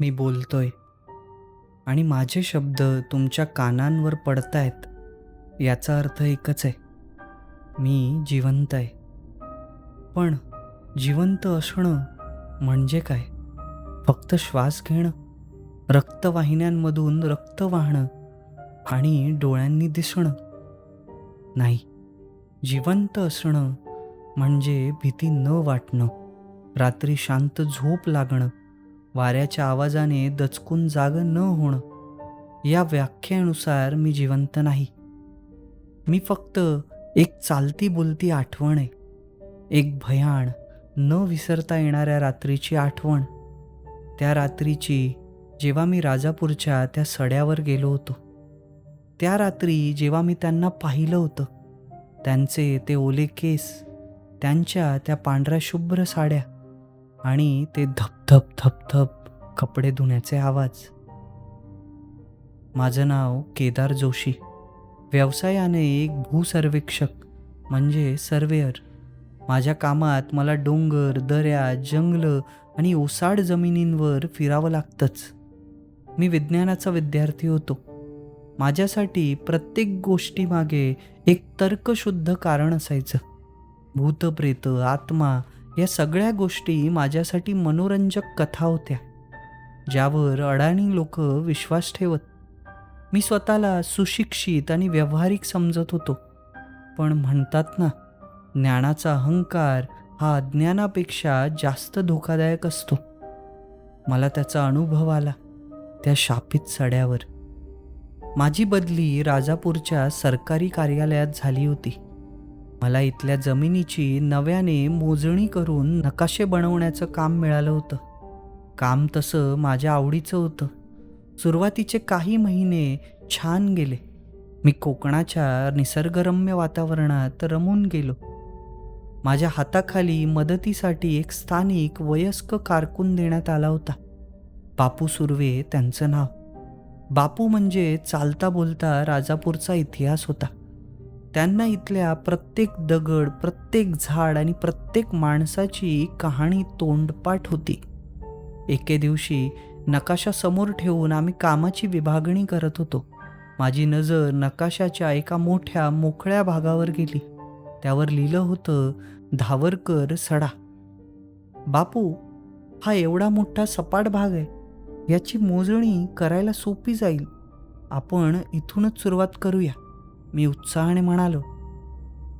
मी बोलतोय. आणि माझे शब्द तुमच्या कानांवर पडतायत याचा अर्थ एकच आहे. मी जिवंत आहे. पण जिवंत असणं म्हणजे काय? फक्त श्वास घेणं रक्तवाहिन्यांमधून रक्त वाहणं आणि डोळ्यांनी दिसणं. नाही जिवंत असणं म्हणजे भीती न वाटणं रात्री शांत झोप लागणं. वाऱ्याच्या आवाजाने दचकून जाग न होणं. या व्याख्येनुसार मी जिवंत नाही. मी फक्त एक चालती बोलती आठवण आहे. एक भयाण न विसरता येणाऱ्या रात्रीची आठवण. त्या रात्रीची जेव्हा मी राजापूरच्या त्या सड्यावर गेलो होतो. त्या रात्री जेव्हा मी त्यांना पाहिलं होतं. त्यांचे ते ओले केस त्यांच्या त्या पांढऱ्या शुभ्र साड्या आणि ते धपधप धपधप कपडे धुण्याचे आवाज. माझं नाव केदार जोशी. व्यवसायाने एक भूसर्वेक्षक म्हणजे सर्वेअर. माझ्या कामात मला डोंगर दऱ्या जंगलं आणि ओसाड जमिनींवर फिरावं लागतंच. मी विज्ञानाचा विद्यार्थी होतो. माझ्यासाठी प्रत्येक गोष्टीमागे एक तर्कशुद्ध कारण असायचं. भूतप्रेत आत्मा या सगळ्या गोष्टी माझ्यासाठी मनोरंजक कथा होत्या ज्यावर अडाणी लोक विश्वास ठेवत. मी स्वतःला सुशिक्षित आणि व्यावहारिक समजत होतो पण म्हणतात ना ज्ञानाचा अहंकार हा अज्ञानापेक्षा जास्त धोकादायक असतो. मला त्याचा अनुभव आला त्या शापित सड्यावर. माझी बदली राजापूरच्या सरकारी कार्यालयात झाली होती. मला इथल्या जमिनीची नव्याने मोजणी करून नकाशे बनवण्याचं काम मिळालं होतं. काम तसं माझ्या आवडीचं होतं. सुरुवातीचे काही महिने छान गेले. मी कोकणाच्या निसर्गरम्य वातावरणात रमून गेलो. माझ्या हाताखाली मदतीसाठी एक स्थानिक वयस्क कारकून देण्यात आला होता. बापू सुर्वे त्यांचं नाव. बापू म्हणजे चालता बोलता राजापूरचा इतिहास होता. त्यांना इथल्या प्रत्येक दगड प्रत्येक झाड आणि प्रत्येक माणसाची कहाणी तोंडपाठ होती. एके दिवशी नकाशा समोर ठेवून आम्ही कामाची विभागणी करत होतो. माझी नजर नकाशाच्या एका मोठ्या मोकळ्या भागावर गेली. त्यावर लिहिलं होतं धावरकर सडा. बापू हा एवढा मोठा सपाट भाग आहे. याची मोजणी करायला सोपी जाईल. आपण इथूनच सुरुवात करूया. मी उत्साहाने म्हणालो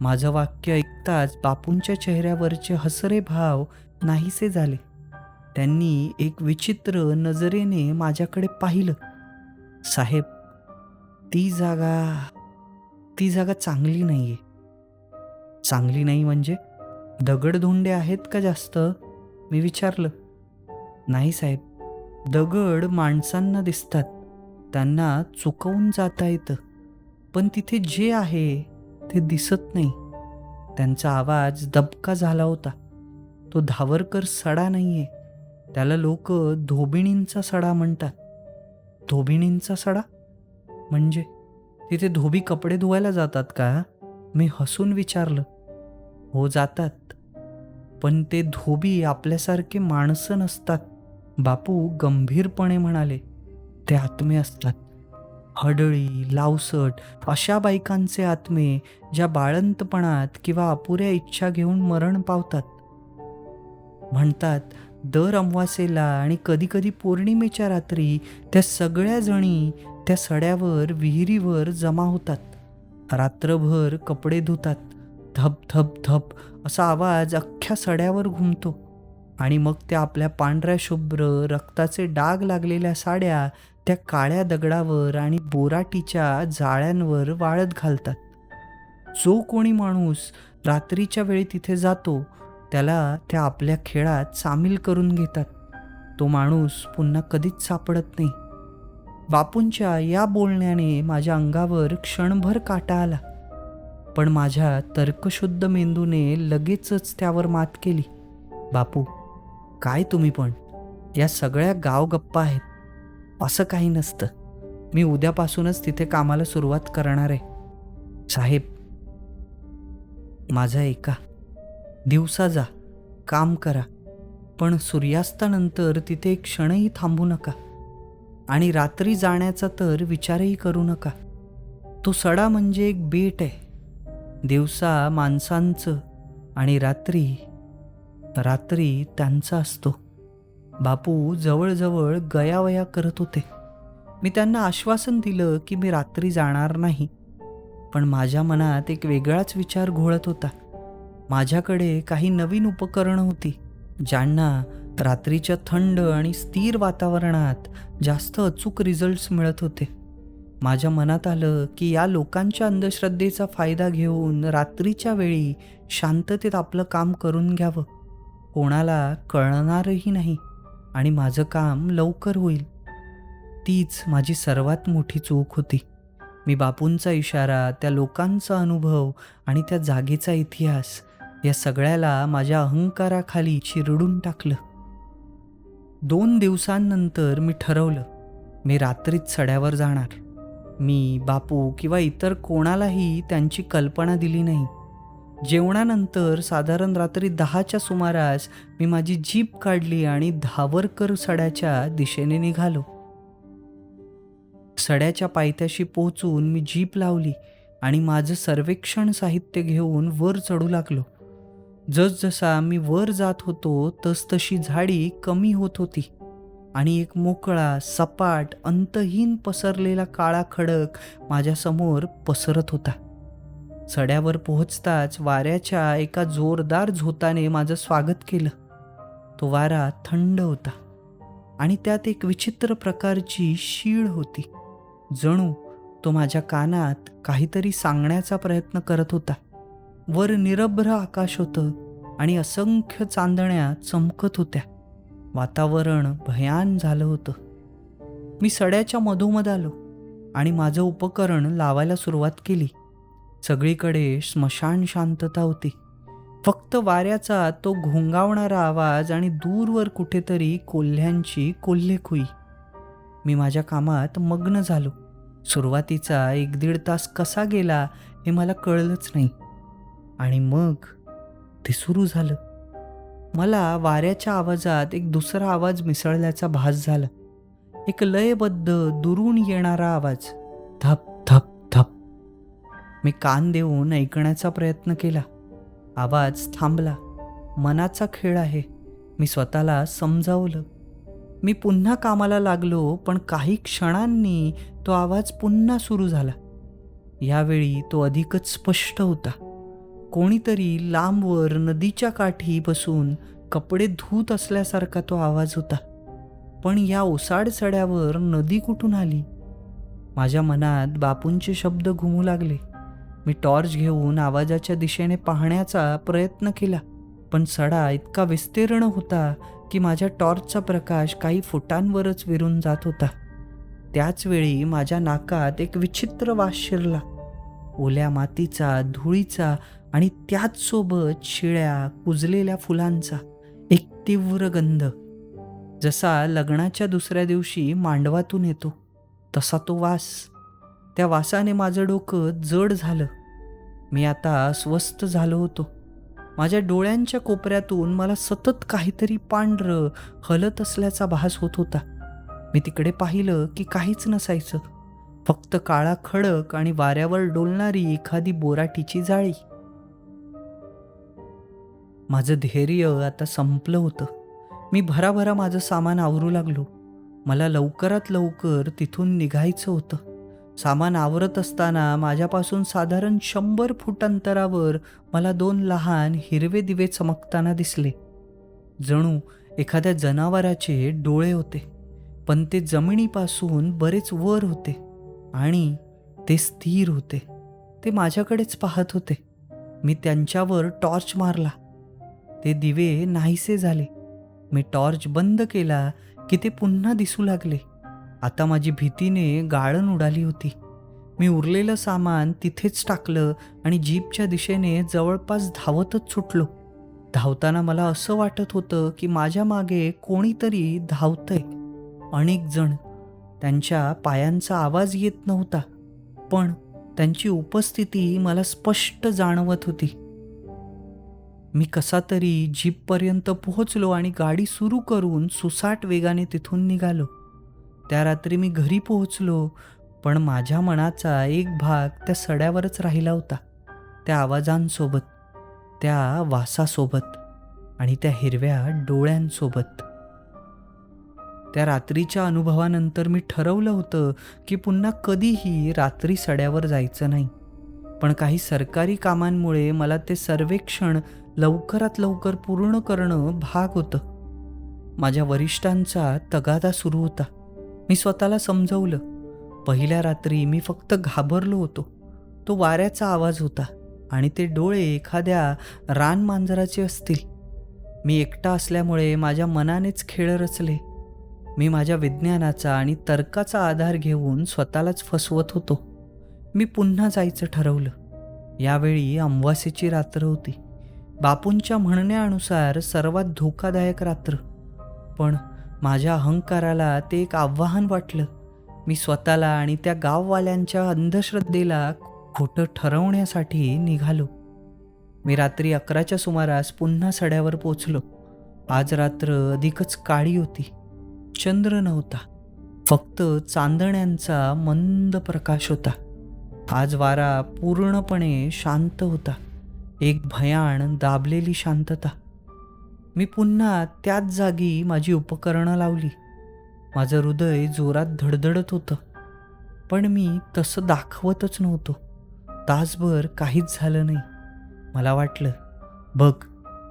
माझं वाक्य ऐकताच बापूंच्या चेहऱ्यावरचे हसरे भाव नाहीसे झाले. त्यांनी एक विचित्र नजरेने माझ्याकडे पाहिलं. साहेब ती जागा ती जागा चांगली नाहीये. चांगली नाही म्हणजे? दगडधोंडे आहेत का जास्त? मी विचारलं. नाही साहेब दगड माणसांना दिसतात. त्यांना चुकवून जाता येतं. पण तिथे जे आहे ते दिसत नाही. त्यांचा आवाज दबका झाला होता. तो धावरकर सडा नाहीये. त्याला लोक धोबिणींचा सडा म्हणतात. धोबिणींचा सडा? म्हणजे? तिथे धोबी कपडे धुवायला जातात का? मी हसून विचारलं. हो जातात. पण ते धोबी आपल्यासारखे माणसं नसतात. बापू गंभीरपणे म्हणाले ते आत्मे असतात. हडळी लावसट अशा बायकांचे आत्मे ज्या बाळंतपणात किंवा अपुऱ्या इच्छा घेऊन मरण पावतात. म्हणतात दर अमवासेला आणि कधीकधी पौर्णिमेच्या रात्री त्या सगळ्या जणी त्या सड्यावर विहिरीवर जमा होतात. रात्रभर कपडे धुतात. धप धप धप असा आवाज अख्ख्या सड्यावर घुमतो. आणि मग त्या आपल्या पांढऱ्या शुभ्र रक्ताचे डाग लागलेल्या साड्या त्या काळ्या दगडावर आणि बोराटीच्या जाळ्यांवर वाळत घालतात. जो कोणी माणूस रात्रीच्या वेळी तिथे जातो त्याला त्या आपल्या खेळात सामील करून घेतात. तो माणूस पुन्हा कधीच सापडत नाही. बापूंच्या या बोलण्याने माझ्या अंगावर क्षणभर काटा आला. पण माझ्या तर्कशुद्ध मेंदूने लगेचच त्यावर मात केली. बापू काय तुम्ही पण? या सगळ्या गाव गप्पा आहेत. असं काही नसतं. मी उद्यापासूनच तिथे कामाला सुरुवात करणार आहे. साहेब माझा एका दिवसा जा काम करा पण सूर्यास्तानंतर तिथे एक क्षणही थांबू नका. आणि रात्री जाण्याचा तर विचारही करू नका. तो सडा म्हणजे एक बेट आहे. दिवसा माणसांचं आणि रात्री रात्री त्यांचा असतो. बापू जवळजवळ गयावया करत होते. मी त्यांना आश्वासन दिलं की मी रात्री जाणार नाही. पण माझ्या मनात एक वेगळाच विचार घोळत होता. माझ्याकडे काही नवीन उपकरणं होती ज्यांना रात्रीच्या थंड आणि स्थिर वातावरणात जास्त अचूक रिझल्ट्स मिळत होते. माझ्या मनात आलं की या लोकांच्या अंधश्रद्धेचा फायदा घेऊन रात्रीच्या वेळी शांततेत आपलं काम करून घ्यावं. कोणाला कळणारही नाही. आणि माझं काम लवकर होईल. तीच माझी सर्वात मोठी चूक होती. मी बापूंचा इशारा त्या लोकांचा अनुभव आणि त्या जागेचा इतिहास या सगळ्याला माझ्या अहंकाराखाली चिरडून टाकलं. दोन दिवसांनंतर मी ठरवलं मी रात्रीत सड्यावर जाणार. मी बापू किंवा इतर कोणालाही त्यांची कल्पना दिली नाही. जेवणानंतर साधारण रात्री दहाच्या सुमारास मी माझी जीप काढली आणि धावरकर सड्याच्या दिशेने निघालो. सड्याच्या पायथ्याशी पोहोचून मी जीप लावली आणि माझं सर्वेक्षण साहित्य घेऊन वर चढू लागलो. जसजसा मी वर जात होतो तसतशी झाडी कमी होत होती आणि एक मोकळा सपाट अंतहीन पसरलेला काळा खडक माझ्यासमोर पसरत होता. सड्यावर पोहोचताच वाऱ्याच्या एका जोरदार झोताने माझं स्वागत केलं. तो वारा थंड होता आणि त्यात एक विचित्र प्रकारची शीळ होती. जणू तो माझ्या कानात काहीतरी सांगण्याचा प्रयत्न करत होता. वर निरभ्र आकाश होतं आणि असंख्य चांदण्या चमकत होत्या. वातावरण भयान झालं होतं. मी सड्याच्या मधोमध आलो आणि माझं उपकरण लावायला सुरुवात केली. सगळीकडे स्मशान शांतता होती. फक्त वाऱ्याचा तो घोंगावणारा आवाज आणि दूरवर कुठेतरी कोल्ह्यांची कोल्हेखुई. मी माझ्या कामात मग्न झालो. सुरुवातीचा एक दीड तास कसा गेला हे मला कळलंच नाही. आणि मग ते सुरू झालं. मला वाऱ्याच्या आवाजात एक दुसरा आवाज मिसळल्याचा भास झाला. एक लयबद्ध दुरून येणारा आवाज. धप! मी कान देऊन ऐकण्याचा प्रयत्न केला. आवाज थांबला. मनाचा खेळ आहे. मी स्वतःला समजावलं. मी पुन्हा कामाला लागलो पण काही क्षणांनी तो आवाज पुन्हा सुरू झाला. यावेळी तो अधिकच स्पष्ट होता. कोणीतरी लांबवर नदीच्या काठी बसून कपडे धूत असल्यासारखा तो आवाज होता. पण या ओसाड सड्यावर नदी कुठून आली? माझ्या मनात बापूंचे शब्द घुमू लागले. मी टॉर्च घेऊन आवाजाच्या दिशेने पाहण्याचा प्रयत्न केला पण सडा इतका विस्तीर्ण होता की माझ्या टॉर्चचा प्रकाश काही फुटांवरच विरून जात होता. त्याच वेळी माझ्या नाकात एक विचित्र वास शिरला. ओल्या मातीचा धुळीचा आणि त्याचसोबत शिळ्या कुजलेल्या फुलांचा एक तीव्र गंध. जसा लग्नाच्या दुसऱ्या दिवशी मांडवातून येतो तसा तो वास त्या वासाने माझं डोकं जड झालं. मी आता स्वस्थ झालो होतो. माझ्या डोळ्यांच्या कोपऱ्यातून मला सतत काहीतरी पांढरं हलत असल्याचा भास होत होता. मी तिकडे पाहिलं की काहीच नसायचं. फक्त काळा खडक आणि वाऱ्यावर डोलणारी एखादी बोराटीची जाळी. माझं धैर्य आता संपलं होतं. मी भराभरा माझं सामान आवरू लागलो. मला लवकरात लवकर तिथून निघायचं होतं. सामान आवरत असताना माझ्यापासून साधारण शंभर फूट अंतरावर मला दोन लहान हिरवे दिवे चमकताना दिसले. जणू एखाद्या जनावराचे डोळे होते पण ते जमिनीपासून बरेच वर होते आणि ते स्थिर होते. ते माझ्याकडेच पाहत होते. मी त्यांच्यावर टॉर्च मारला. ते दिवे नाहीसे झाले. मी टॉर्च बंद केला की ते पुन्हा दिसू लागले. आता माझी भीतीने गाळण उडाली होती. मी उरलेलं सामान तिथेच टाकलं आणि जीपच्या दिशेने जवळपास धावतच सुटलो. धावताना मला असं वाटत होतं की माझ्या मागे कोणीतरी धावतंय. अनेक जण. त्यांच्या पायांचा आवाज येत नव्हता पण त्यांची उपस्थिती मला स्पष्ट जाणवत होती. मी कसा तरी जीपपर्यंत पोहोचलो आणि गाडी सुरू करून सुसाट वेगाने तिथून निघालो. त्या रात्री मी घरी पोहोचलो पण माझ्या मनाचा एक भाग त्या सड्यावरच राहिला होता त्या आवाजांसोबत त्या वासासोबत आणि त्या हिरव्या डोळ्यांसोबत. त्या रात्रीच्या अनुभवानंतर मी ठरवलं होतं की पुन्हा कधीही रात्री सड्यावर जायचं नाही पण काही सरकारी कामांमुळे मला ते सर्वेक्षण लवकरात लवकर पूर्ण करणं भाग होतं. माझ्या वरिष्ठांचा तगादा सुरू होता. मी स्वतःला समजवलं. पहिल्या रात्री मी फक्त घाबरलो होतो. तो वाऱ्याचा आवाज होता आणि ते डोळे एखाद्या रान मांजराचे असतील. मी एकटा असल्यामुळे माझ्या मनानेच खेळ रचले. मी माझ्या विज्ञानाचा आणि तर्काचा आधार घेऊन स्वतःलाच फसवत होतो. मी पुन्हा जायचं ठरवलं. यावेळी अमावास्येची रात्र होती. बापूंच्या म्हणण्यानुसार सर्वात धोकादायक रात्र. पण माझ्या अहंकाराला ते एक आव्हान वाटलं. मी स्वतःला आणि त्या गाववाल्यांच्या अंधश्रद्धेला खोटं ठरवण्यासाठी निघालो. मी रात्री अकराच्या सुमारास पुन्हा सड्यावर पोचलो. आज रात्र अधिकच काळी होती. चंद्र नव्हता. फक्त चांदण्यांचा मंद प्रकाश होता. आज वारा पूर्णपणे शांत होता. एक भयाण दाबलेली शांतता. मी पुन्हा त्याच जागी माझी उपकरणं लावली. माझं हृदय जोरात धडधडत होतं. पण मी तसं दाखवतच नव्हतो. तासभर काहीच झालं नाही. मला वाटलं बघ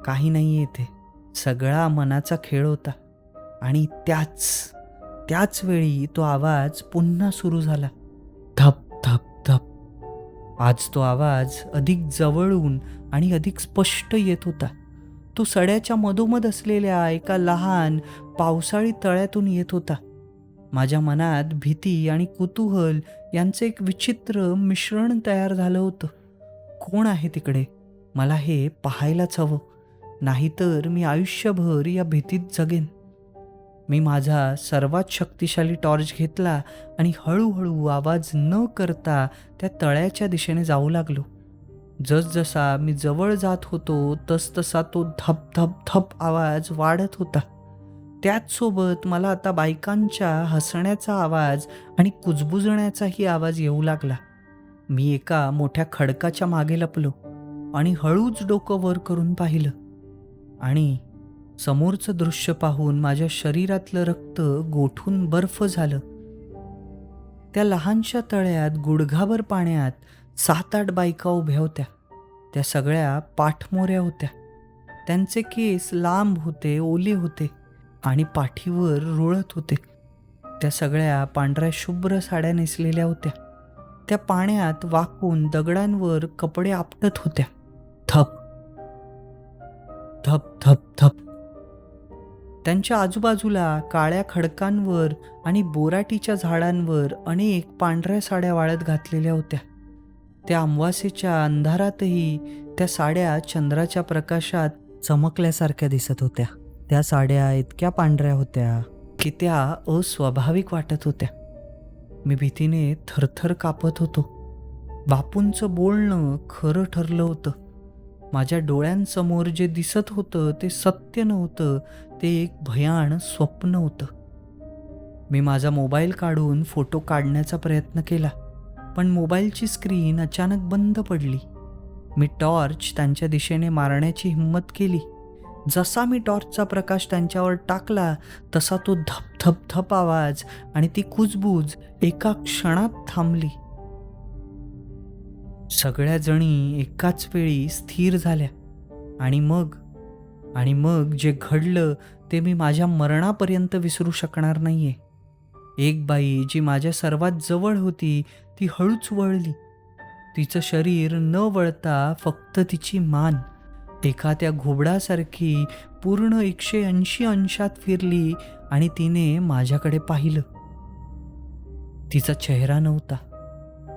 काही नाही येते. सगळा मनाचा खेळ होता. आणि त्याच त्याच वेळी तो आवाज पुन्हा सुरू झाला. धप धप धप. आज तो आवाज अधिक जवळून आणि अधिक स्पष्ट येत होता. तो सड्याच्या मधोमध असलेल्या एका लहान पावसाळी तळ्यातून येत होता. माझ्या मनात भीती आणि कुतूहल यांचं एक विचित्र मिश्रण तयार झालं होतं. कोण आहे तिकडे? मला हे पाहायलाच हवं. नाहीतर मी आयुष्यभर या भीतीत जगेन. मी माझा सर्वात शक्तिशाली टॉर्च घेतला आणि हळूहळू आवाज न करता त्या तळ्याच्या दिशेने जाऊ लागलो. जसजसा मी जवळ जात होतो तसतसा तो धप धप धप आवाज वाढत होता. त्याचसोबत मला आता बायकांच्या हसण्याचा आवाज आणि कुजबुजण्याचाही आवाज येऊ लागला. मी एका मोठ्या खडकाच्या मागे लपलो आणि हळूच डोकं वर करून पाहिलं. आणि समोरचं दृश्य पाहून माझ्या शरीरातलं रक्त गोठून बर्फ झालं. त्या लहानशा तळ्यात गुडघाभर पाण्यात सात आठ बायका उभ्या होत्या. त्या सगळ्या पाठमोऱ्या होत्या. त्यांचे केस लांब होते ओले होते आणि पाठीवर रुळत होते. त्या सगळ्या पांढऱ्या शुभ्र साड्या नेसलेल्या होत्या. त्या पाण्यात वाकून दगडांवर कपडे आपटत होत्या. थप थप थप थप त्यांच्या आजूबाजूला काळ्या खडकांवर आणि बोराटीच्या झाडांवर अनेक पांढऱ्या साड्या वाळत घातलेल्या होत्या. त्या अमावास्येच्या अंधारातही त्या साड्या चंद्राच्या प्रकाशात चमकल्यासारख्या दिसत होत्या. त्या साड्या इतक्या पांढऱ्या होत्या की त्या अस्वाभाविक वाटत होत्या. मी भीतीने थरथर कापत होतो. बापूंचं बोलणं खरं ठरलं होतं. माझ्या डोळ्यांसमोर जे दिसत होतं ते सत्य नव्हतं ते एक भयाण स्वप्न होतं. मी माझा मोबाईल काढून फोटो काढण्याचा प्रयत्न केला. पण मोबाईलची स्क्रीन अचानक बंद पडली. मी टॉर्च त्यांच्या दिशेने मारण्याची हिंमत केली. जसा मी टॉर्चचा प्रकाश त्यांच्यावर टाकला तसा तो धप धप धप आवाज आणि ती कुजबूज एका क्षणात थांबली. सगळ्या जणी एकाच वेळी स्थिर झाल्या. आणि मग? आणि मग जे घडलं ते मी माझ्या मरणापर्यंत विसरू शकणार नाहीये. एक बाई जी माझ्या सर्वात जवळ होती ती हळूच वळली. तिचं शरीर न वळता फक्त तिची मान. एखाद्या घोबडासारखी पूर्ण एकशे ऐंशी अंशात फिरली आणि तिने माझ्याकडे पाहिलं. तिचा चेहरा नव्हता.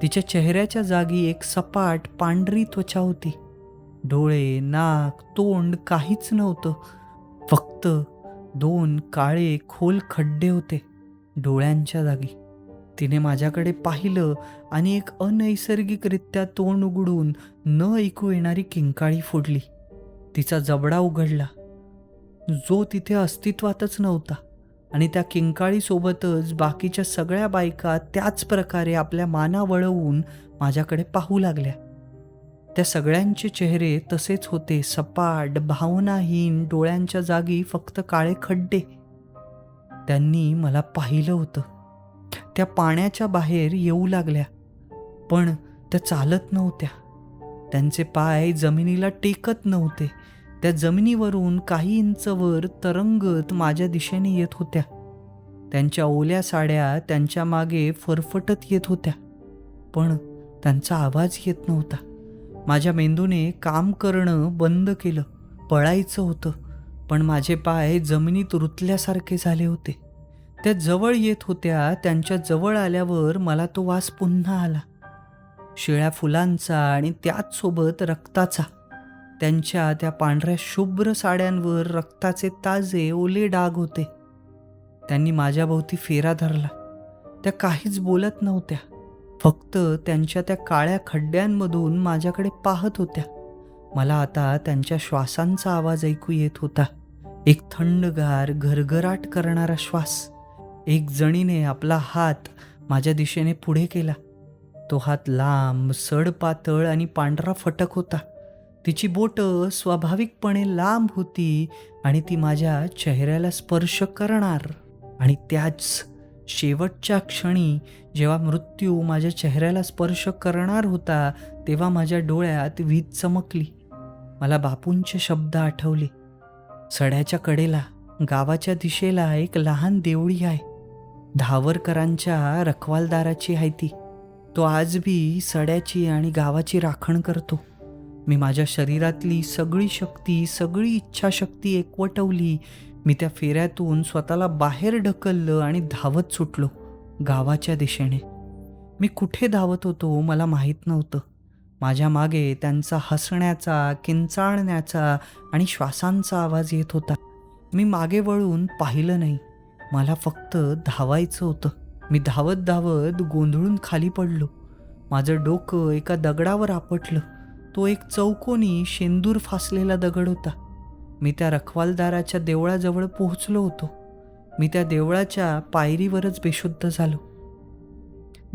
तिच्या चेहऱ्याच्या जागी एक सपाट पांढरी त्वचा होती. डोळे नाक तोंड काहीच नव्हतं. फक्त दोन काळे खोल खड्डे होते डोळ्यांच्या जागी. तिने माझ्याकडे पाहिलं आणि एक अनैसर्गिकरित्या तोंड उघडून न ऐकू येणारी किंकाळी फोडली. तिचा जबडा उघडला. जो तिथे अस्तित्वातच नव्हता आणि त्या किंकाळीसोबतच बाकीच्या सगळ्या बायका त्याच प्रकारे आपल्या माना वळवून माझ्याकडे पाहू लागल्या. त्या सगळ्यांचे चेहरे तसेच होते सपाट भावनाहीन डोळ्यांच्या जागी फक्त काळे खड्डे. त्यांनी मला पाहिलं होतं. त्या पाण्याच्या बाहेर येऊ लागल्या. पण त्या चालत नव्हत्या. त्यांचे पाय जमिनीला टेकत नव्हते. त्या जमिनीवरून काही इंचवर तरंगत माझ्या दिशेने येत होत्या. त्यांच्या ओल्या साड्या त्यांच्या मागे फरफटत येत होत्या. पण त्यांचा आवाज येत नव्हता. माझ्या मेंदूने काम करणं बंद केलं. पळायचं होतं. पण माझे पाय जमिनीत रुतल्यासारखे झाले होते. त्या जवळ येत होत्या त्यांच्या जवळ आल्यावर मला तो वास पुन्हा आला. शिळ्या फुलांचा आणि त्याचसोबत रक्ताचा. त्यांच्या त्या पांढऱ्या शुभ्र साड्यांवर रक्ताचे ताजे ओले डाग होते. त्यांनी माझ्याभोवती फेरा धरला. त्या काहीच बोलत नव्हत्या. फक्त त्यांच्या त्या काळ्या खड्ड्यांमधून माझ्याकडे पाहत होत्या. मला आता त्यांच्या श्वासांचा आवाज ऐकू येत होता. एक थंडगार घरघराट करणारा श्वास. एक जणीने आपला हात माझ्या दिशेने पुढे केला. तो हात लांब सडपातळ आणि पांढरा फटक होता. तिची बोटं स्वाभाविकपणे लांब होती आणि ती माझ्या चेहऱ्याला स्पर्श करणार. आणि त्याच शेवटच्या क्षणी जेव्हा मृत्यू माझ्या चेहऱ्याला स्पर्श करणार होता तेव्हा माझ्या डोळ्यात वीज चमकली. मला बापूंचे शब्द आठवले. सड्याच्या कडेला गावाच्या दिशेला एक लहान देवळी आहे. धावरकरांच्या रखवालदाराची आहे ती. तो आज बी सड्याची आणि गावाची राखण करतो. मी माझ्या शरीरातली सगळी शक्ती सगळी इच्छाशक्ती एकवटवली. मी त्या फेऱ्यातून स्वतःला बाहेर ढकललं आणि धावत सुटलो गावाच्या दिशेने. मी कुठे धावत होतो मला माहीत नव्हतं. माझ्या मागे त्यांचा हसण्याचा किंचाळण्याचा आणि श्वासांचा आवाज येत होता. मी मागे वळून पाहिलं नाही. मला फक्त धावायचं होतं. मी धावत धावत गोंधळून खाली पडलो. माझं डोकं एका दगडावर आपटलं. तो एक चौकोनी शेंदूर फासलेला दगड होता. मी त्या रखवालदाराच्या देवळाजवळ पोहोचलो होतो. मी त्या देवळाच्या पायरीवरच बेशुद्ध झालो.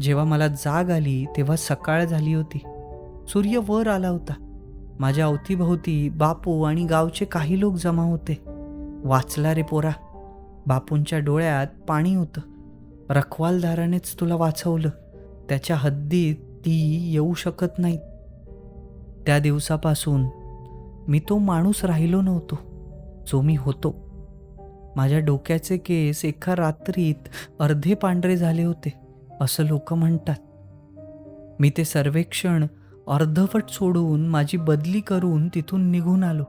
जेव्हा मला जाग आली तेव्हा सकाळ झाली होती. सूर्य वर आला होता. माझ्या अवतीभोवती बापू आणि गावचे काही लोक जमा होते. वाचला रे पोरा. बापूंच्या डोळ्यात पाणी होतं. रखवालदारानेच तुला वाचवलं. त्याच्या हद्दीत ती येऊ शकत नाही. त्या दिवसापासून मी तो माणूस राहिलो नव्हतो जो मी होतो. माझ्या डोक्याचे केस एका रात्रीत अर्धे पांढरे झाले होते असं लोक म्हणतात. मी ते सर्वेक्षण अर्धवट सोडून माझी बदली करून तिथून निघून आलो.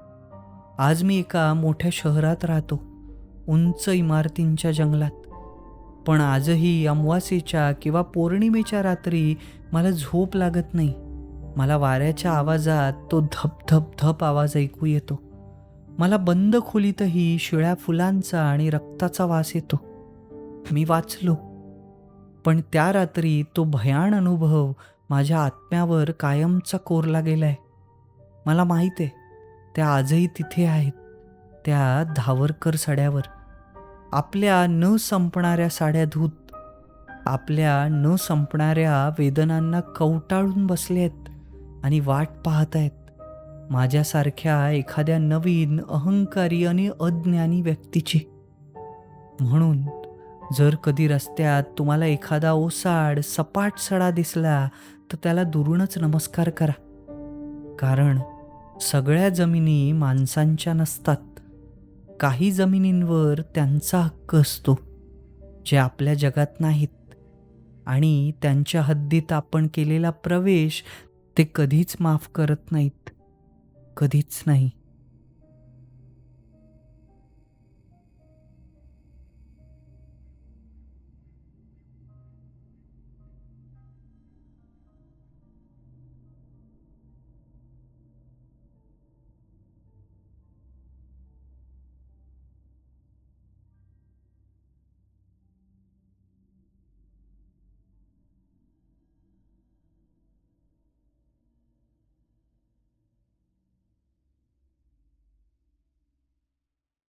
आज मी एका मोठ्या शहरात राहतो. उंच इमारतींच्या जंगलात. पण आजही अमवासीच्या किंवा पौर्णिमेच्या रात्री मला झोप लागत नाही. मला वाऱ्याच्या आवाजात तो धप धप धप आवाज ऐकू येतो. मला बंद खोलीतही शिळ्या फुलांचा आणि रक्ताचा वास येतो. मी वाचलो. पण त्या रात्री तो भयान अनुभव माझ्या आत्म्यावर कायमचा कोरला गेलाय. मला माहीत आहे त्या आजही तिथे आहेत त्या धावरकर सड्यावर. आपल्या न संपणाऱ्या साड्या धूत आपल्या न संपणाऱ्या वेदनांना कवटाळून बसले आहेत आणि वाट पाहत आहेत माझ्यासारख्या एखाद्या नवीन अहंकारी आणि अज्ञानी व्यक्तीची. म्हणून जर कधी रस्त्यात तुम्हाला एखादा ओसाड सपाट सडा दिसला तर त्याला दुरूनच नमस्कार करा. कारण सगळ्या जमिनी माणसांच्या नसतात. काही जमिनींवर त्यांचा हक्क असतो जे आपल्या जगात नाहीत. आणि त्यांच्या हद्दीत आपण केलेला प्रवेश ते कधीच माफ करत नाहीत. कधीच नाही.